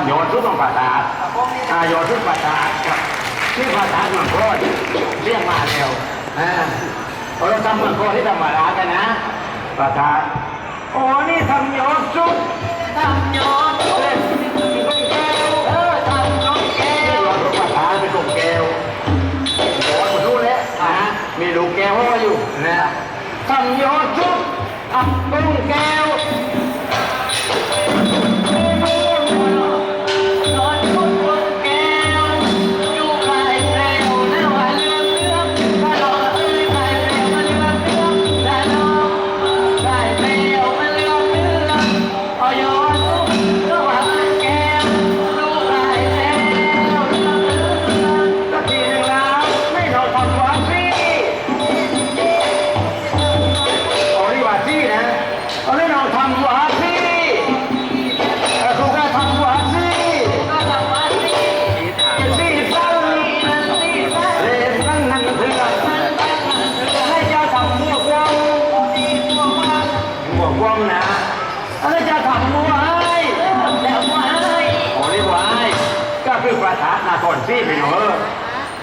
ำโยนทุกของภาษาอาโยนทุกภาตาครับที่ภาษาเมืองโคตรเรียกมาแล้วอ่าเราทำเมืองโคตรที่ธรรมดากันนะภาตาโอ้นี่ทำโยนทุกทำโยนเ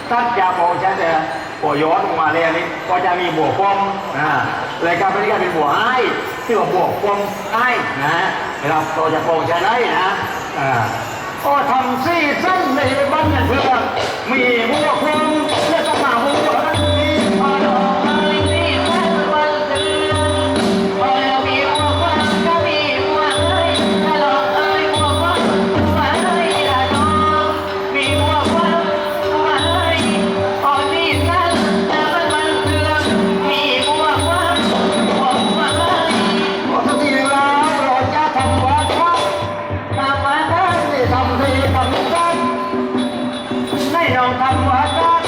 ถ้าจะโปรจะจะปวย้อนลงมาเลยอันนี้ ก็จะมีบวกกลมอ่ารายการเป็นการเป็นบวกไอ้ที่ว่าบวกกลมไอ้นะเราตัวจะโปรจะได้นะอ่าก็ทำซี่สั้นในบ้านเนี่ยเพื่อมีบวกกลม เราทำวัดกัน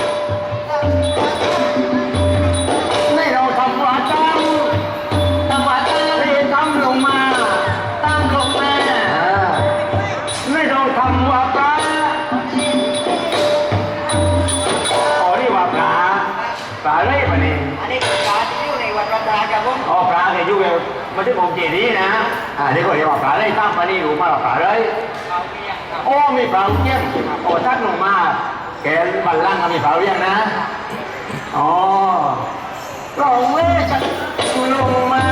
ให้เราทำวัดกันทำมาได้ที่ทำลงมาตั้งลงมาอ่าให้เราทำวัดกันอ๋อนี่ว่าปลาปลาเล่ปะนี่อันนี้เป็นการที่อยู่ในวัดพระธาตุครับผมอ๋อปลาเนี่ยอยู่มันที่ผมเจดีย์นะอ่าเดี๋ยวก็เรียกว่าปลาเล่ตั้งปลานี่รู้มาว่าปลาเล่เขาเรียกครับโอ้มีเปล่าเยี่ยมโอ้ทัดลงมา แกบัลลังก์มีเปล่าเรียกนะ อ๋อลองเวชักลงมา